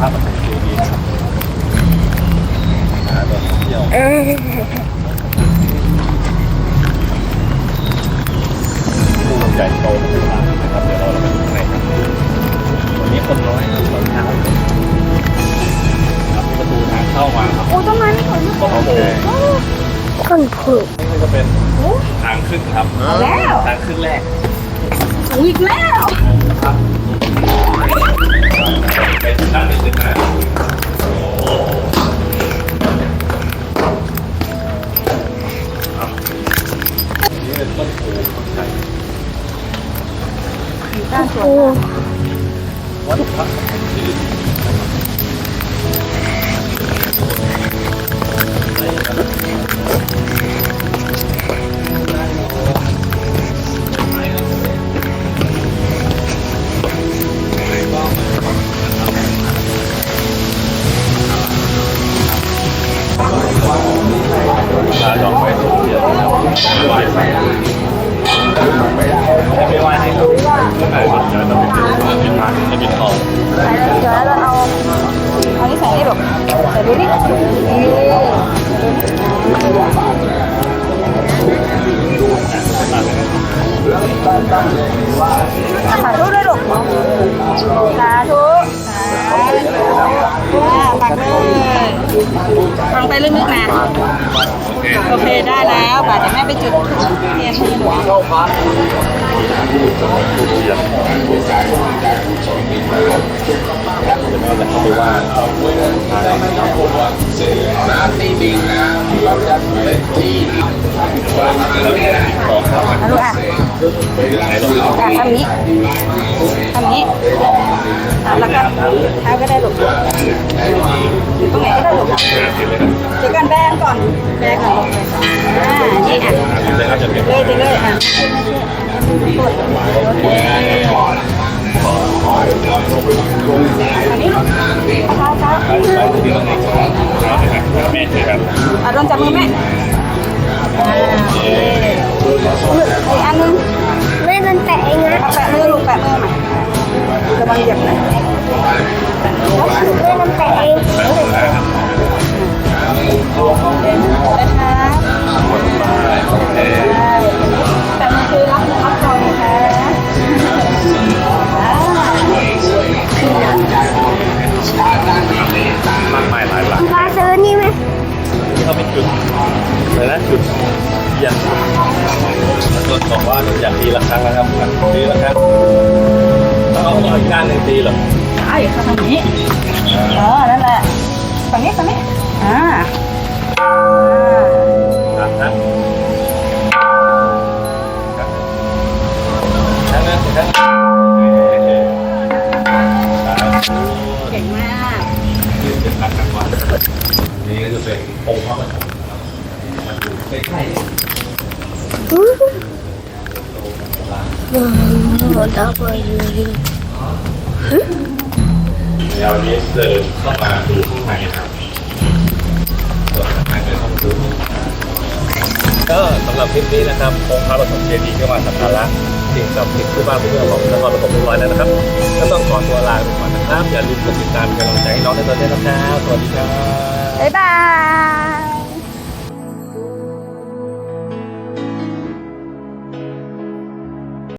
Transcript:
ภาพมันเป็ดีนะครับเที่ยวตู้ใหญ่โตมากนะครับเดี๋ยวเราไปดูในครับวันนี้คนร้อยครับตอนเช้าครับประตูทางเข้ามาครับโอ้ต้องม้ไม่สวยมากโอ้โหต้นผึ่งนี่ก็เป็นทางขึ้นครับแล้วทางขึ้นแรกอีกแล้วครับ นี่เป็นต้นโพต้นไทร ด้านสวน วัดพระสมุทรจีนลาดอกไม้ทูบเทียนไหว้ใส่ ไม่ไหว้ให้ครับไม่ไหว้ครับเดี๋ยวเราไปดูเป็นพานให้เป็นทองเดี๋ยวเราเอาเอานี่ใส่นี่หรอกใส่ดูนี่นี่สาธุด้วยลูกสาธุสาธุอ่าปักเลย ฟังไปลึกๆนะ โอเค ได้แล้วป่ะเดี๋ยวแม่ไปจุดเทียนให้หนูทูบเทียนเดี๋ยวแม่จะเข้าไปไหว้แล้วต่อครับเอาลูกอะไหนล องดูอะทำนี้ทำนี้อะแล้วก็เท้าก็ได้ลูกอยู่ตรงไหนก็ได้ลูกเห็นเลยครับเดี๋ยวกันแบนก่อนแบนก่อนอ่านี่อะเลยครับจะเป็นเลยไปเลยอะกดโอเคอันนี้ลูกเท้าเท้าไปไปที่ตรงไหนแม่เถอะครับอะโดนจับมือแม่อ่าโอเคอีกอันนึงแม่มันแปะเองนะเอาแปะมือลูกแปะมือใหม่ ระวังเหยียบนะแม่มันแปะเองไปตรงไหนครับนะคะโอเคแต่มันคือรับรับรองนะคะมากมายหลายหลักปลาซื้อนี่ไหมที่เขาเป็นจุดเลยนะจุดเทียนแล้วต้นบอกว่าอยากตีละครั้งนะครับตีละครั้ง ต้องเอาต่ออีกด้านหนึ่งตีหรอใช่ค่ะทางนี้เออนั่นแหละฝั่งนี้ฝั่งนี้อ่าอ่าครับนะครั้งนั้นครั้งเก่งมากนี่เป็นการกันวันนี่ก็จะเป็นองค์พระปฐมมาดูใกล้อู้หูดอก เลยๆเดี๋ยวนี้เดินเข้ามาดูข้างในครับส่วนข้างในเป็นห้องซุ้มก็สำหรับคลิปนี้นะครับองค์พระปฐมเจดีย์ก็มาสักการะสิ่งศักดิ์สิทธิ์คู่บ้านเมืองของนครปฐมเรียบร้อยแล้วนะครับก็ต้องขอตัวลาไปก่อนนะครับ อย่าลืมกดติดตามเป็นกำลังใจให้น้องในตอนนี้นะครับ สวัสดีครับบ๊ายบาย